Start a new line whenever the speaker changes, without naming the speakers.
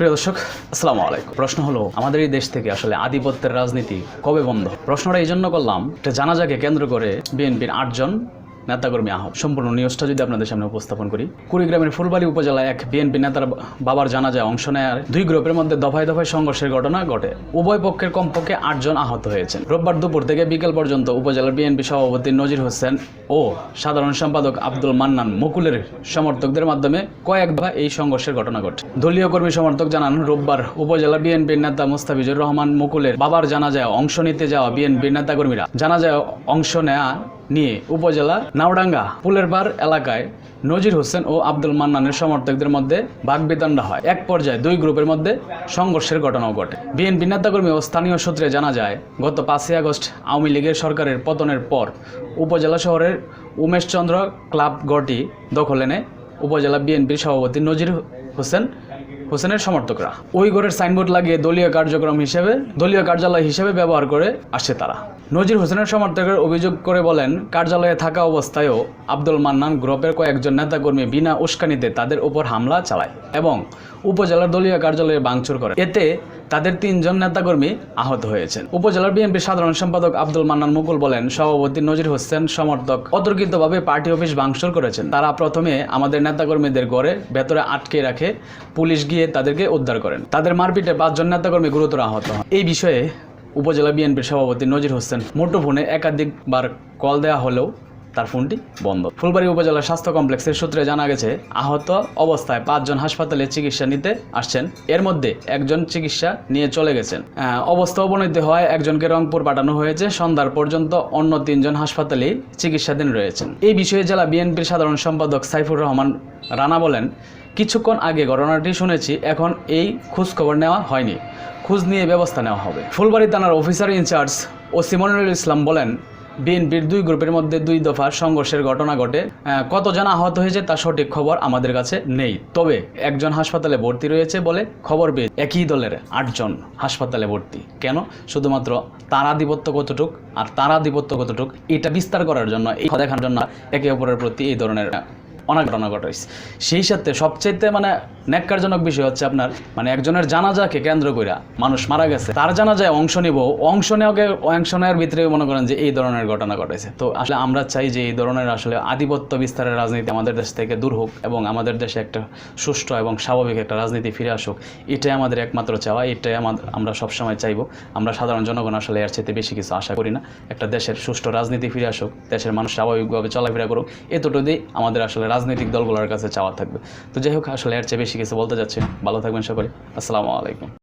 প্রিয় দর্শক, আসসালামু আলাইকুম। প্রশ্ন হলো, আমাদের এই দেশ থেকে আসলে আধিপত্যের রাজনীতি কবে বন্ধ? প্রশ্নটা এই জন্য করলাম এটা জানাজাকে কেন্দ্র করে বিএনপির আটজন নেতাকর্মী আহত সম্পূর্ণ নিউজটা যদি আপনাদের সামনে উপস্থাপন করি, কুড়িগ্রামের ফুলবাড়ি উপজেলায় এক বিএনপি নেতার বাবার জানাজায় অংশ নেয়ার দুই গ্রুপের মধ্যে দফায় দফায় সংঘর্ষের ঘটনা ঘটে। উভয় পক্ষের কমপক্ষে আটজন আহত হয়েছেন। রোববার দুপুর থেকে বিকেল পর্যন্ত উপজেলার বিএনপি সভাপতি নজির হোসেন ও সাধারণ সম্পাদক আব্দুল মান্নান মুকুলের সমর্থকদের মাধ্যমে কয়েক দফা এই সংঘর্ষের ঘটনা ঘটে। দলীয় কর্মী সমর্থক জানান, রোববার উপজেলা বিএনপির নেতা মুস্তাফিজুর রহমান মুকুলের বাবার জানাজায় অংশ নিতে যাওয়া বিএনপির নেতাকর্মীরা জানাজায় অংশ নেয়া নিয়ে উপজেলা নাওডাঙ্গা পুলের বার এলাকায় নজির হোসেন ও আব্দুল মান্নানের সমর্থকদের মধ্যে বাগবিতণ্ডা হয়। এক পর্যায়ে দুই গ্রুপের মধ্যে সংঘর্ষের ঘটনাও ঘটে। বিএনপি নেতাকর্মী ও স্থানীয় সূত্রে জানা যায়, গত পাঁচই আগস্ট আওয়ামী লীগের সরকারের পতনের পর উপজেলা শহরের উমেশচন্দ্র ক্লাব গড়টি দখলে নেয় উপজেলা বিএনপির সভাপতি নজির হোসেন হোসেনের সমর্থকরা। ওই ঘরের সাইনবোর্ড লাগিয়ে দলীয় কার্যক্রম হিসেবে, দলীয় কার্যালয় হিসেবে ব্যবহার করে আসছে তারা। নজির হোসেনের সমর্থকের অভিযোগ করে বলেন, কার্যালয়ে থাকা অবস্থায়ও আব্দুল মান্নান গ্রুপের কয়েকজন নেতাকর্মী বিনা উস্কানিতে তাদের উপর হামলা চালায় এবং উপজেলার দলীয় কার্যালয়ে ভাঙচুর করে। এতে তাদের তিনজন নেতাকর্মী আহত হয়েছেন। উপজেলার বিএনপির সাধারণ সম্পাদক আব্দুল মান্নান মুকুল বলেন, সভাপতি নজির হোসেন সমর্থক অতর্কিতভাবে পার্টি অফিস ভাঙচুর করেছেন। তারা প্রথমে আমাদের নেতাকর্মীদের গড়ে ভেতরে আটকে রাখে পুলিশ গিয়ে তাদেরকে উদ্ধার করেন। তাদের মারপিটে পাঁচজন নেতাকর্মী গুরুতর আহত হন। এই বিষয়ে উপজেলা বিএনপির সভাপতি নজির হোসেন মুঠোফোনে একাধিকবার কল দেওয়া হলেও তার ফোনটি বন্ধ। ফুলবাড়ি উপজেলা স্বাস্থ্য কমপ্লেক্সের সূত্রে জানা গেছে, আহত অবস্থায় পাঁচজন হাসপাতালে চিকিৎসা নিতে আসছেন। এর মধ্যে একজন চিকিৎসা নিয়ে চলে গেছেন। অবস্থা অবনতি হওয়ায় একজনকে রংপুর পাঠানো হয়েছে। সন্ধ্যার পর্যন্ত অন্য তিনজন হাসপাতালে চিকিৎসাধীন রয়েছেন। এই বিষয়ে জেলা বিএনপির সাধারণ সম্পাদক সাইফুর রহমান রানা বলেন, কিছুক্ষণ আগে ঘটনাটি শুনেছি, এখন এই খোঁজ খবর নেওয়া হয়নি। খোঁজ নিয়ে ব্যবস্থা নেওয়া হবে। ফুলবাড়ি থানার অফিসার ইনচার্জ ও সিমনুল ইসলাম বলেন বিএনপির দুই গ্রুপের মধ্যে দুই দফা সংঘর্ষের ঘটনা ঘটে। কতজন আহত হয়েছে তার সঠিক খবর আমাদের কাছে নেই। তবে একজন হাসপাতালে ভর্তি রয়েছে বলে খবর পেয়ে একই দলের আটজন হাসপাতালে ভর্তি। কেন? শুধুমাত্র তার আধিপত্য কতটুক আর তার আধিপত্য কতটুক, এটা বিস্তার করার জন্য, এই দেখার জন্য একে অপরের প্রতি এই ধরনের অনেক ঘটনা ঘটাইছে। সেই সাথে সবচেয়ে মানে ন্যাক্কারজনক বিষয় হচ্ছে আপনার মানে একজনের জানাজাকে কেন্দ্র কইরা মানুষ মারা গেছে, তার জানাজায় অংশ নিব, অংশ নেওয়াকে, অংশ নেওয়ার ভিতরে মনে করেন যে এই ধরনের ঘটনা ঘটেছে তো আসলে আমরা চাই যে এই ধরনের আসলে আধিপত্য বিস্তারের রাজনীতি আমাদের দেশ থেকে দূর হোক এবং আমাদের দেশে একটা সুষ্ঠু এবং স্বাভাবিক একটা রাজনীতি ফিরে আসুক। এটাই আমাদের একমাত্র চাওয়া, এটাই আমাদের আমরা সবসময় চাইব। আমরা সাধারণ জনগণ আসলে এর চাইতে বেশি কিছু আশা করি না। একটা দেশের সুষ্ঠু রাজনীতি ফিরে আসুক, দেশের মানুষ স্বাভাবিকভাবে চলাফেরা করুক এতটুকুই আমাদের আসলে রাজনৈতিক দলগুলোর কাছে চাওয়া থাকবে। তো যাই হোক, আসলে এর চেয়ে বেশি কিছু বলতে যাচ্ছি। ভালো থাকবেন সকলে। আসসালামু আলাইকুম।